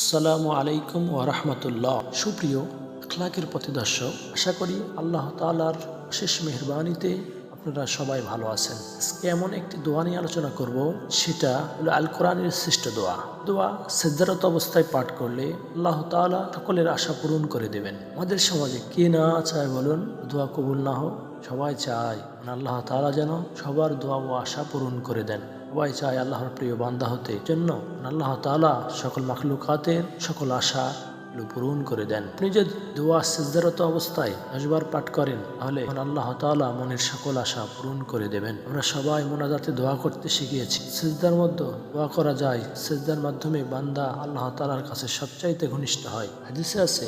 আসসালামু আলাইকুম ওরহমতুল্লাহ সুপ্রিয় আখলাকের পথিদর্শক আশা করি আল্লাহ তালার শেষ মেহরবানিতে আপনারা সবাই ভালো আছেন। আজকে এমন একটি দোয়া নিয়ে আলোচনা করব, সেটা হলো আল কোরআনের শ্রেষ্ঠ দোয়া। দোয়া সেদ্দারত অবস্থায় পাঠ করলে আল্লাহ তাআলা সকলের আশা পূরণ করে দেবেন। আমাদের সমাজে কে না চায় বলুন, দোয়া কবুল না হোক, সবাই চায়। মানে আল্লাহ তাআলা যেন সবার দোয়া ও আশা পূরণ করে দেন। সবাই চায় আল্লাহর প্রিয় বান্দা হতে। জন্য আল্লাহ তাআলা সকল মাখলুকাতের সকল আশা পূরণ করে দেন। আপনি যদি দোয়া সিজদারত অবস্থায় আসবার পাঠ করেন, তাহলে আল্লাহ তাআলা মনের সকল আশা পূরণ করে দেবেন। আমরা সবাই মোনাজাতে দোয়া করতে শিখিয়েছি। সিজদার মধ্যে দোয়া করা যায়। সিজদার মাধ্যমে বান্দা আল্লাহ তাআলার কাছে সবচাইতে ঘনিষ্ঠ হয়। হাদিসে আছে,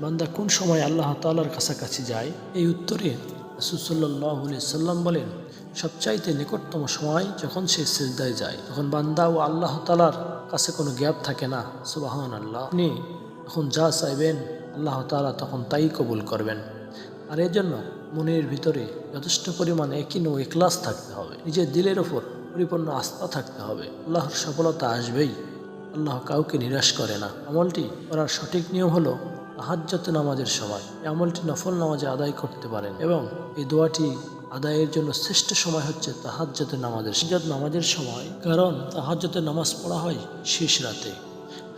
বান্দা কোন সময় আল্লাহ তাআলার কাছাকাছি যায়? এই উত্তরে রাসূলুল্লাহ সাল্লাম বলেন, সবচাইতে নিকটতম সময় যখন সে সিজদায় যায়, তখন বান্দা ও আল্লাহ তালার কাছে কোনো গ্যাপ থাকে না। সুবাহান আল্লাহ আপনি তখন যা চাইবেন, আল্লাহ তালা তখন তাই কবুল করবেন। আর এর জন্য মনের ভিতরে যথেষ্ট পরিমাণে একিন ও এক্লাস থাকতে হবে। নিজের দিলের ওপর পরিপূর্ণ আস্থা থাকতে হবে। আল্লাহর সফলতা আসবেই। আল্লাহ কাউকে নিরাশ করে না। আমলটি করার সঠিক নিয়ম হলো তাহাজ্জত নামাজের সময় আমলটি নফল নামাজে আদায় করতে পারেন এবং এই দোয়াটি আদায়ের জন্য শ্রেষ্ঠ সময় হচ্ছে তাহাজ্জতের নামাজের সিজত নামাজের সময়। কারণ তাহাজ্জতের নামাজ পড়া হয় শেষ রাতে।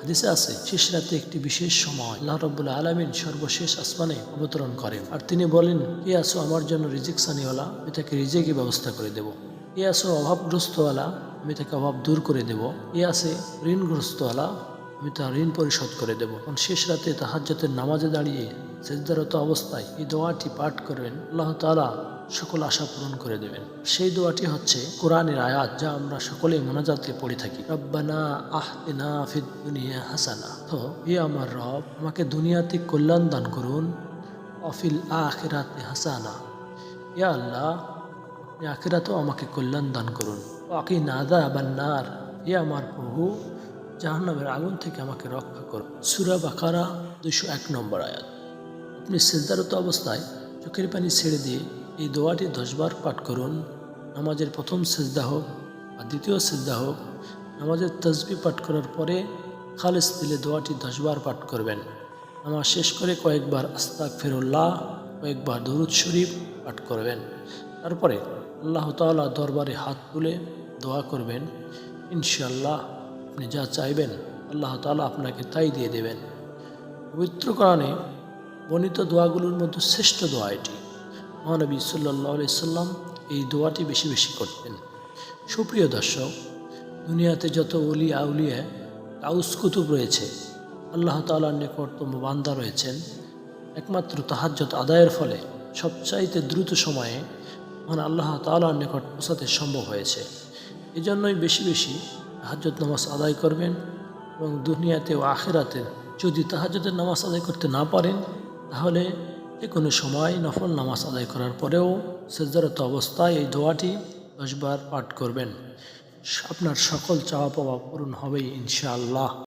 হাদিসে আছে, শেষ রাতে একটি বিশেষ সময় আল্লাহ রব্বুল আলমিন সর্বশেষ আসমানে অবতরণ করেন। আর তিনি বলেন কে আসো আমার জন্য রিজিক সানিওয়ালা, আমি তাকে রিজেকই ব্যবস্থা করে দেব। এ আসো অভাবগ্রস্তওয়ালা, আমি তাকে অভাব দূর করে দেব। এ আছে ঋণগ্রস্তওয়ালা আমি তার ঋণ পরিশোধ করে দেব। কারণ শেষ রাতে তাহাজ্জতের নামাজে দাঁড়িয়ে সেজদারত অবস্থায় এই দোয়াটি পাঠ করবেন। আল্লাহ তালা সকল আশা পূরণ করে দেবেন। সেই দোয়াটি হচ্ছে কোরআনের আয়াত যা আমরা সকলেই মোনাজাতে পড়ে থাকি। রব্বানা আহতিনা ফিদ দুনিয়া হাসানা। তো হে আমার রব, আমাকে দুনিয়াতে কল্যাণ দান করুন অফিল আখিরাতে হাসানা। ইয়া আল্লাহ আখিরাতেও আমাকে কল্যাণ দান করুন। আকি নাদা বান্নার হে আমার প্রভু জাহান্নামের আগুন থেকে আমাকে রক্ষা করুন সুরা বাকারা দুশো এক নম্বর আয়াত। আপনি সিদ্ধারত অবস্থায় চোখের পানি ছেড়ে দিয়ে এই দোয়াটি দশবার পাঠ করুন। নামাজের প্রথম সেজদা হোক বা দ্বিতীয় সেজদা হোক, নামাজের তসবি পাঠ করার পরে খালেস দিলে দোয়াটি দশবার পাঠ করবেন। নামাজ শেষ করে কয়েকবার আস্তাক ফেরুল্লাহ কয়েকবার দরুদ শরীফ পাঠ করবেন। তারপরে আল্লাহ তাআলা দরবারে হাত তুলে দোয়া করবেন। ইনশাল্লাহ আপনি যা চাইবেন, আল্লাহ তাআলা আপনাকে তাই দিয়ে দেবেন। পবিত্র কোরআনে বর্ণিত দোয়াগুলোর মধ্যে শ্রেষ্ঠ দোয়া এটি। মহানবী সাল্লাহ সাল্লাম এই দোয়াটি বেশি বেশি করতেন। সুপ্রিয় দর্শক, দুনিয়াতে যত অলি আউলিয়া কাউস কুতুব রয়েছে, আল্লাহ তালার নিকটতম বান্দা রয়েছেন। একমাত্র তাহাজ্জত আদায়ের ফলে সবচাইতে দ্রুত সময়ে মানে আল্লাহ তালার নিকট পৌঁছাতে সম্ভব হয়েছে। এজন্যই বেশি বেশি তাহাজ্জত নামাজ আদায় করবেন এবং দুনিয়াতে ও আখেরাতে যদি তাহাজতের নামাজ আদায় করতে না পারেন, তাহলে যে কোনো সময় নফল নামাজ আদায় করার পরেও সেজারত অবস্থায় এই দোয়াটি দশবার পাঠ করবেন। আপনার সকল চাওয়া পাওয়া পূরণ হবেই ইনশাআল্লাহ।